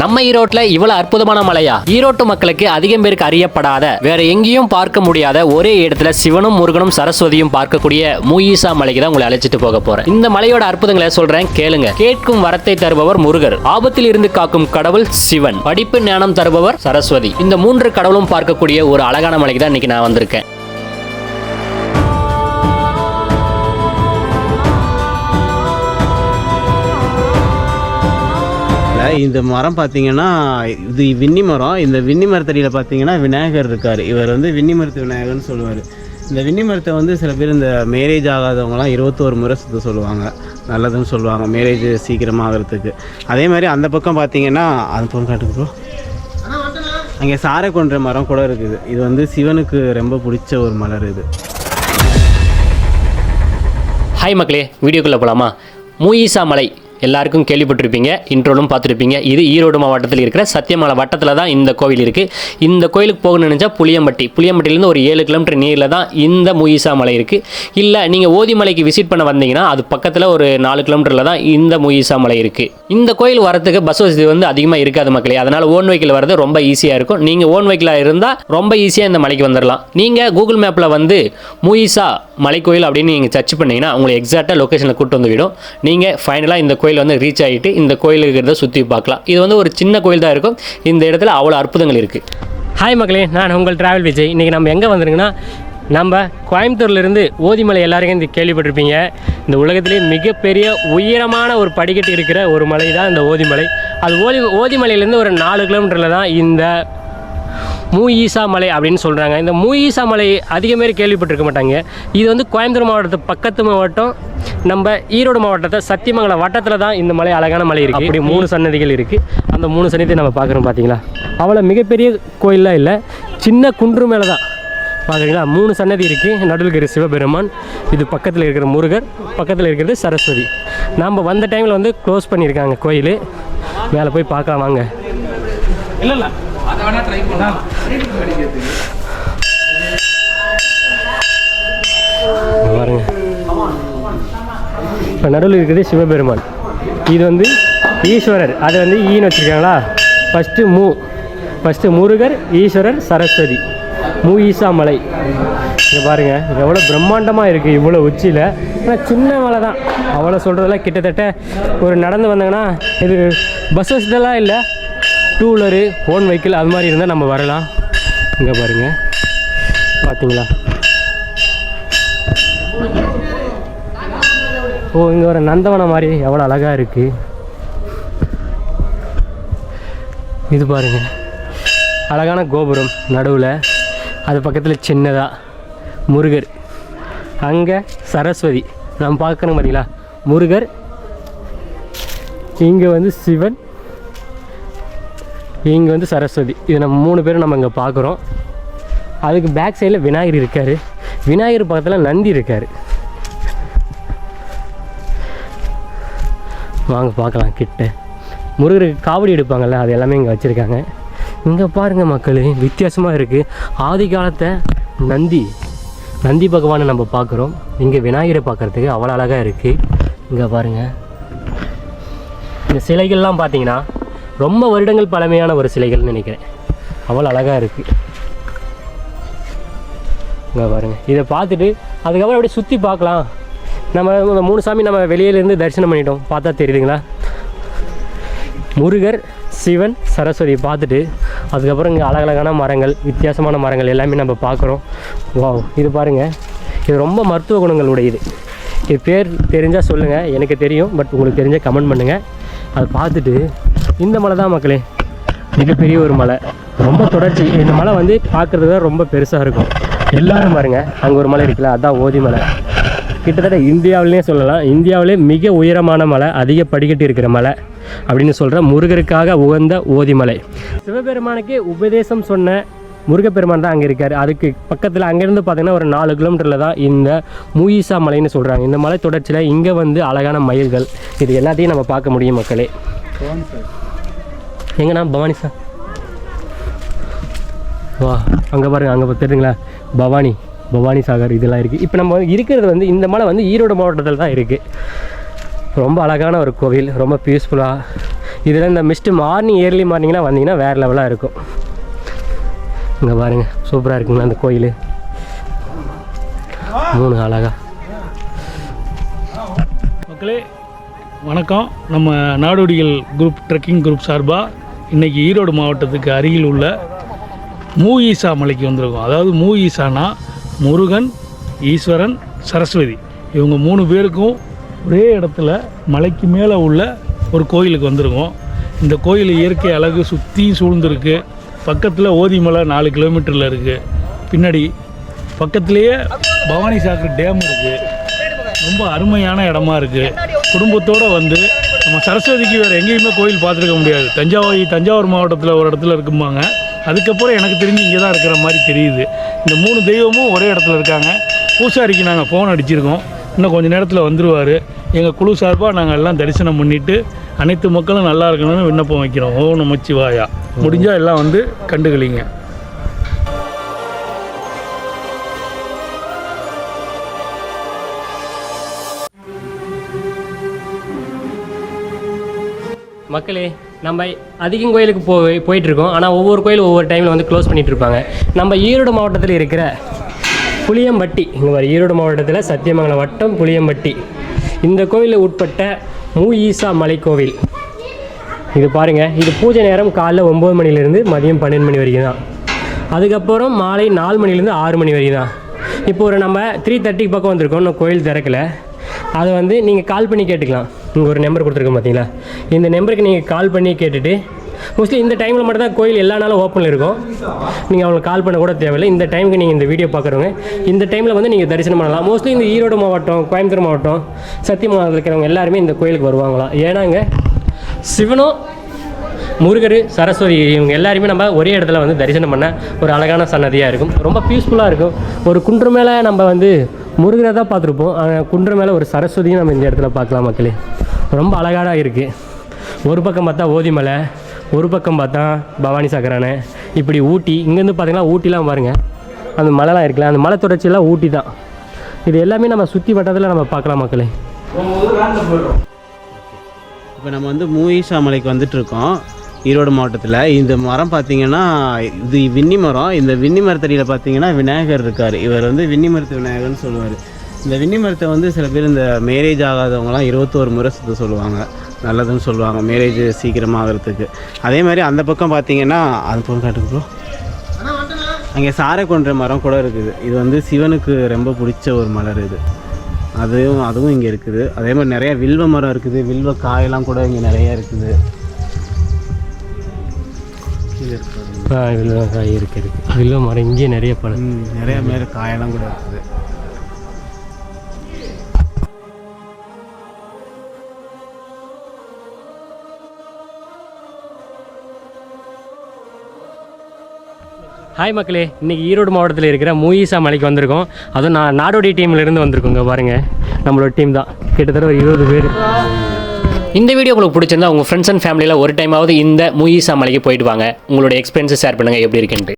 நம்ம ஈரோட்ல இவ்வளவு அற்புதமான மலையா? ஈரோட்டு மக்களுக்கு அதிகம் பேருக்கு அறியப்படாத வேற எங்கேயும் பார்க்க முடியாத ஒரே இடத்துல சிவனும் முருகனும் சரஸ்வதியும் பார்க்கக்கூடிய மூயிசா மலைக்கு தான் உங்களை அழைச்சிட்டு போக போறேன். இந்த மலையோட அற்புதங்களை சொல்றேன் கேளுங்க. கேட்கும் வரத்தை தருபவர் முருகர். ஆபத்தில் இருந்து காக்கும் கடவுள் சிவன். படிப்பு ஞானம் தருபவர் சரஸ்வதி. இந்த மூன்று கடவுளும் பார்க்கக்கூடிய ஒரு அழகான மலைக்கு தான் இன்னைக்கு நான் வந்திருக்கேன். இந்த மரம் பார்த்தீங்கன்னா இது வின்னி மரம். இந்த வின்னி மரத்தடியில் பார்த்தீங்கன்னா விநாயகர் இருக்கார். இவர் வந்து வின்னி மரத்து விநாயகர்னு சொல்லுவார். இந்த வின்னி மரத்தை வந்து சில பேர் இந்த மேரேஜ் ஆகாதவங்களாம் இருபத்தோரு முறை சுத்த சொல்லுவாங்க. நல்லதுன்னு சொல்லுவாங்க மேரேஜ் சீக்கிரமாக ஆகிறதுக்கு. அதே மாதிரி அந்த பக்கம் பார்த்தீங்கன்னா அந்த பக்கம் காட்டுக்கு அங்கே சாரை கொன்ற மரம் கூட இருக்குது. இது வந்து சிவனுக்கு ரொம்ப பிடிச்ச ஒரு மலர் இது. ஹாய் மக்களே வீடியோக்குள்ளே போகலாமா மூயிசா மலை எல்லாருக்கும் கேள்விப்பட்டிருப்பீங்க இன்ட்ரோலும் பார்த்துருப்பீங்க. இது ஈரோடு மாவட்டத்தில் இருக்கிற சத்தியமலை வட்டத்தில் தான் இந்த கோவில் இருக்குது இந்த கோயிலுக்கு போகணும்னு நினச்சா புளியம்பட்டி. புளியம்பட்டியிலேருந்து ஒரு ஏழு கிலோமீட்டர் நீரில் தான் இந்த முயிசா மலை இருக்குது இல்லை நீங்கள் ஓதிமலைக்கு விசிட் பண்ண வந்தீங்கன்னா அது பக்கத்தில் ஒரு நாலு கிலோமீட்டரில் தான் இந்த முயிசா மலை இருக்குது இந்த கோயில் வரத்துக்கு பஸ் வசதி வந்து அதிகமாக இருக்காது மக்களே. அதனால் ஓன் வெஹிக்கிள் வரது ரொம்ப ஈஸியாக இருக்கும். நீங்கள் ஓன் வெஹிக்கிளாக இருந்தால் ரொம்ப ஈஸியாக இந்த மலைக்கு வந்துடலாம் நீங்கள் கூகுள் மேப்பில் வந்து முயிசா மலைக்கோயில் அப்படின்னு நீங்கள் சர்ச் பண்ணீங்கன்னா உங்களை எக்ஸாக்டாக லொக்கேஷனில் கூட்டு வந்து விடும். நீங்கள் ஃபைனலாக இந்த கோயில் வந்து ரீச் ஆகிட்டு இந்த கோயில் இருக்கிறத சுற்றி பார்க்கலாம். இது வந்து ஒரு சின்ன கோயில் தான் இருக்கும். இந்த இடத்துல அவ்வளோ அற்புதங்கள் இருக்குது ஹாய் மக்களே நான் உங்கள் டிராவல் விஜய். இன்றைக்கி நம்ம எங்கே வந்துருங்கன்னா நம்ம கோயம்புத்தூர்லேருந்து ஓதிமலை எல்லாருக்கும் இந்த கேள்விப்பட்டிருப்பீங்க. இந்த உலகத்திலே மிகப்பெரிய உயரமான ஒரு படிக்கட்டு இருக்கிற ஒரு மலை தான் இந்த ஓதிமலை. அது ஓதி ஓதிமலையிலேருந்து ஒரு நாலு கிலோமீட்டரில் தான் இந்த மூஈசா மலை அப்படின்னு சொல்கிறாங்க இந்த மூஈசா மலை அதிகம் பேர் கேள்விப்பட்டிருக்க மாட்டாங்க. இது வந்து கோயம்புத்தூர் மாவட்டத்து பக்கத்து மாவட்டம். நம்ம ஈரோடு மாவட்டத்தை சத்தியமங்கலம் வட்டத்தில் தான் இந்த மலை அழகான மலை இருக்குது அப்படி மூணு சன்னதிகள் இருக்குது அந்த மூணு சன்னதியை நம்ம பார்க்குறோம் பார்த்தீங்களா அவ்வளோ மிகப்பெரிய கோயிலெலாம் இல்லை. சின்ன குன்று மேலே தான் பார்க்குறீங்களா மூணு சன்னதி இருக்குது நடுவில் இருக்கிற சிவபெருமான் இது பக்கத்தில் இருக்கிற முருகர் பக்கத்தில் இருக்கிறது சரஸ்வதி. நாம் வந்த டைமில் வந்து க்ளோஸ் பண்ணியிருக்காங்க கோயில். மேலே போய் பார்க்கலாம் வாங்க. இங்க பாருங்க. இப்போ நடுவில் இருக்கிறது சிவபெருமான். இது வந்து ஈஸ்வரர். அது வந்து ஈன்னு வச்சுருக்காங்களா? ஃபஸ்ட்டு மூ. ஃபஸ்ட்டு முருகர் ஈஸ்வரர் சரஸ்வதி. மூ ஈசா மலை இங்கே பாருங்கள் எவ்வளோ பிரம்மாண்டமாக இருக்குது இவ்வளோ உச்சியில். ஆனால் சின்ன மலை தான். அவ்வளோ சொல்கிறதெல்லாம் கிட்டத்தட்ட ஒரு நடந்து வந்தாங்கன்னா இது பஸ் வசதியெல்லாம் இல்லை. டூ வீலரு ஓன் வெஹிக்கிள் அது மாதிரி இருந்தால் நம்ம வரலாம். இங்கே பாருங்கள் பார்த்தீங்களா ஓ இங்கே ஒரு நந்தவனம் மாதிரி எவ்வளோ அழகாக இருக்குது இது பாருங்க. அழகான கோபுரம் நடுவில். அது பக்கத்தில் சின்னதாக முருகர். அங்கே சரஸ்வதி. நம்ம பார்க்கணும் பார்த்தீங்களா முருகர். இங்கே வந்து சிவன். இங்கே வந்து சரஸ்வதி. இது நம்ம மூணு பேரும் நம்ம இங்கே பார்க்குறோம். அதுக்கு பேக் சைடில் விநாயகர் இருக்கார். விநாயகர் பக்கத்தில் நந்தி இருக்கார். வாங்க பார்க்கலாம் கிட்ட. முருகருக்கு காவடி எடுப்பாங்கள்ல அது எல்லாமே இங்கே வச்சுருக்காங்க. இங்கே பாருங்கள் மக்கள் வித்தியாசமாக இருக்குது ஆதி காலத்தை நந்தி நந்தி பகவானை நம்ம பார்க்குறோம். இங்கே விநாயகரை பார்க்குறதுக்கு அவ்வளோ அழகாக இருக்குது இங்கே பாருங்கள் இந்த சிலைகள்லாம் பார்த்தீங்கன்னா ரொம்ப வருடங்கள் பழமையான ஒரு சிலைகள்னு நினைக்கிறேன். அவ்வளோ அழகாக இருக்குது இங்கே பாருங்கள் இதை பார்த்துட்டு அதுக்கப்புறம் அப்படியே சுற்றி பார்க்கலாம். நம்ம இந்த மூணு சாமி நம்ம வெளியிலேருந்து தரிசனம் பண்ணிட்டோம். பார்த்தா தெரியுதுங்களா? முருகர் சிவன் சரஸ்வதி பார்த்துட்டு அதுக்கப்புறம் இங்கே அழகழகான மரங்கள் வித்தியாசமான மரங்கள் எல்லாமே நம்ம பார்க்குறோம். வா இது பாருங்கள் இது ரொம்ப மருத்துவ குணங்கள் உடையது இது பேர் தெரிஞ்சால் சொல்லுங்கள் எனக்கு தெரியும் பட் உங்களுக்கு தெரிஞ்சால் கமெண்ட் பண்ணுங்கள் அதை பார்த்துட்டு இந்த மலை தான் மக்களே. மிகப்பெரிய ஒரு மலை. ரொம்ப தொடர்ச்சி. இந்த மலை வந்து பார்க்குறது தான் ரொம்ப பெருசாக இருக்கும். எல்லாரும் பாருங்க அங்கே ஒரு மலை இருக்குல்ல அதான் ஓதி மலை. கிட்டத்தட்ட இந்தியாவிலே சொல்லலாம். இந்தியாவிலே மிக உயரமான மலை அதிக படிக்கட்டு இருக்கிற மலை அப்படின்னு சொல்கிற முருகருக்காக உகந்த ஓதிமலை சிவபெருமானுக்கு உபதேசம் சொன்ன முருகப்பெருமான் தான் அங்கே இருக்கார். அதுக்கு பக்கத்தில் அங்கேருந்து பார்த்தீங்கன்னா ஒரு நாலு கிலோமீட்டரில் தான் இந்த மூயிசா மலைன்னு சொல்கிறாங்க இந்த மலை தொடர்ச்சியில் இங்கே வந்து அழகான மயில்கள். இது எல்லாத்தையும் நம்ம பார்க்க முடியும் மக்களே. எங்கண்ணா பவானி சார்? வா அங்கே பாருங்க அங்கே தெரியுங்களா பவானி பவானி சாகர் இதெல்லாம் இருக்குது இப்போ நம்ம இருக்கிறது வந்து இந்த மலை வந்து ஈரோடு மாவட்டத்தில் தான் இருக்குது ரொம்ப அழகான ஒரு கோவில் ரொம்ப பீஸ்ஃபுல்லாக இதில் இந்த மிஸ்ட்டு மார்னிங் ஏர்லி மார்னிங்லாம் வந்தீங்கன்னா வேறு லெவலாக இருக்கும். இங்கே பாருங்கள் சூப்பராக இருக்குங்களா அந்த கோயில்? மூணு அழகா. மக்களே வணக்கம். நம்ம நாடோடிகள் குரூப் ட்ரெக்கிங் குரூப் சார்பாக இன்றைக்கி ஈரோடு மாவட்டத்துக்கு அருகில் உள்ள மூ ஈசா மலைக்கு வந்திருக்கோம். அதாவது மூ ஈசானா முருகன் ஈஸ்வரன் சரஸ்வதி. இவங்க மூணு பேருக்கும் ஒரே இடத்துல மலைக்கு மேலே உள்ள ஒரு கோயிலுக்கு வந்திருக்கோம். இந்த கோயில் இயற்கை அழகு சுற்றி சூழ்ந்துருக்கு. பக்கத்தில் ஓதிமலை நாலு கிலோமீட்டரில் இருக்குது பின்னாடி பக்கத்துலேயே பவானி சாகர் டேம் இருக்குது ரொம்ப அருமையான இடமா இருக்குது குடும்பத்தோடு வந்து நம்ம சரஸ்வதிக்கு வேறு எங்கேயுமே கோயில் பார்த்துருக்க முடியாது. தஞ்சாவூர் தஞ்சாவூர் மாவட்டத்தில் ஒரு இடத்துல இருக்கும்பாங்க. அதுக்கப்புறம் எனக்கு தெரிஞ்சு இங்கே தான் இருக்கிற மாதிரி தெரியுது. இந்த மூணு தெய்வமும் ஒரே இடத்துல இருக்காங்க. பூசாரிக்கு நாங்கள் ஃபோன் அடிச்சிருக்கோம். இன்னும் கொஞ்சம் நேரத்தில் வந்துருவார். எங்கள் குழு சார்பாக நாங்கள் எல்லாம் தரிசனம் பண்ணிவிட்டு அனைத்து மக்களும் நல்லா இருக்கணும்னு விண்ணப்பம் வைக்கிறோம். ஓ நமச்சிவாயா. முடிஞ்சால் எல்லாம் வந்து கண்டுகளிங்க. மக்களே நம்ம அதிகம் கோயிலுக்கு போய் போயிட்டுருக்கோம். ஆனால் ஒவ்வொரு கோயில் ஒவ்வொரு டைமில் வந்து க்ளோஸ் பண்ணிகிட்டு இருப்பாங்க நம்ம ஈரோடு மாவட்டத்தில் இருக்கிற புளியம்பட்டி இங்கே வர ஈரோடு மாவட்டத்தில் சத்தியமங்கலம் வட்டம் புளியம்பட்டி. இந்த கோயிலில் உட்பட்ட மூ ஈசா மலை கோவில். இது பாருங்கள் இது பூஜை நேரம் காலைல ஒம்பது மணிலேருந்து மதியம் பன்னெண்டு மணி வரைக்கும் தான் அதுக்கப்புறம் மாலை நாலு மணிலேருந்து ஆறு மணி வரைக்கும் தான் இப்போ ஒரு நம்ம த்ரீ தேர்ட்டிக்கு பக்கம் வந்திருக்கோம் இன்னும் கோயில் திறக்கல. அதை வந்து நீங்கள் கால் பண்ணி கேட்டுக்கலாம். இங்கே ஒரு நம்பர் கொடுத்துருக்கோம் பார்த்தீங்களா இந்த நம்பருக்கு நீங்கள் கால் பண்ணி கேட்டுட்டு மோஸ்ட்லி இந்த டைமில் மட்டும் தான் கோயில் எல்லா நாளும் ஓப்பனில் இருக்கும். நீங்கள் அவங்களுக்கு கால் பண்ண கூட தேவையில்லை. இந்த டைமுக்கு நீங்கள் இந்த வீடியோ பார்க்குறவங்க இந்த டைமில் வந்து நீங்கள் தரிசனம் பண்ணலாம். மோஸ்ட்லி இந்த ஈரோடு மாவட்டம் கோயம்புத்தூர் மாவட்டம் சத்திய மாவட்டத்தில் இருக்கிறவங்க எல்லாருமே இந்த கோயிலுக்கு வருவாங்களாம் ஏன்னாங்க சிவனும் முருகர் சரஸ்வதி இவங்க எல்லாருமே நம்ம ஒரே இடத்துல வந்து தரிசனம் பண்ண ஒரு அழகான சன்னதியாக இருக்கும். ரொம்ப பீஸ்ஃபுல்லாக இருக்கும். ஒரு குன்று மேலே நம்ம வந்து முருகரை தான் பார்த்துருப்போம். ஆனால் மேலே ஒரு சரஸ்வதியும் நம்ம இந்த இடத்துல பார்க்கலாம் மக்களே. ரொம்ப அழகாக இருக்குது ஒரு பக்கம் பார்த்தா ஓதிமலை ஒரு பக்கம் பார்த்தா பவானி சக்கரானை இப்படி ஊட்டி இங்கேருந்து பார்த்தீங்கன்னா ஊட்டிலாம் பாருங்கள் அந்த மலைலாம் இருக்குல்ல அந்த மலை தொடர்ச்சியெல்லாம் ஊட்டி தான். இது எல்லாமே நம்ம சுற்றி வட்டத்தில் நம்ம பார்க்கலாம் மக்களே. இப்போ நம்ம வந்து மூயிஷா மலைக்கு வந்துட்டு இருக்கோம். ஈரோடு மாவட்டத்தில். இந்த மரம் பார்த்தீங்கன்னா இது வின்னி மரம். இந்த வின்னி மரத்தடியில் பார்த்தீங்கன்னா விநாயகர் இருக்கார். இவர் வந்து வின்னி மரத்து விநாயகர்னு சொல்லுவார். இந்த வின்னி மரத்தை வந்து சில பேர் இந்த மேரேஜ் ஆகாதவங்களாம் இருபத்தோரு முறை சுத்த சொல்லுவாங்க. நல்லதுன்னு சொல்லுவாங்க மேரேஜ் சீக்கிரமாக ஆகிறதுக்கு அதே மாதிரி அந்த பக்கம் பார்த்தீங்கன்னா அது போக காட்டுக்கு அங்கே சாரை கொன்ற மரம் கூட இருக்குது. இது வந்து சிவனுக்கு ரொம்ப பிடிச்ச ஒரு மலர் இது. அதுவும் அதுவும் இங்கே இருக்குது. அதே மாதிரி நிறைய வில்வ மரம் இருக்குது. வில்வ காயெல்லாம் கூட இங்கே நிறைய இருக்குது. கீழே இருக்கு பாருங்க. வில்வ காய் இருக்குது. வில்வ மரம் இங்கேயே நிறைய பழம் நிறைய மேலே காயெல்லாம் கூட இருக்குது. ஹாய் மக்களே இன்றைக்கி ஈரோடு மாவட்டத்தில் இருக்கிற மூயிசா மலைக்கு வந்திருக்கோம். அதுவும் நான் நாடோடி டீம்ல இருந்து வந்திருக்கோங்க பாருங்கள் நம்மளோட டீம் தான். கிட்டத்தட்ட ஒரு இருபது பேர். இந்த வீடியோ உங்களுக்கு பிடிச்சிருந்தா உங்கள் ஃப்ரெண்ட்ஸ் அண்ட் ஃபேமிலியில் ஒரு டைமாவது இந்த மூயிசா மலைக்கு போயிட்டு வாங்க. உங்களோட எக்ஸ்பீரியன்ஸை ஷேர் பண்ணுங்கள் எப்படி இருக்குன்ட்டு.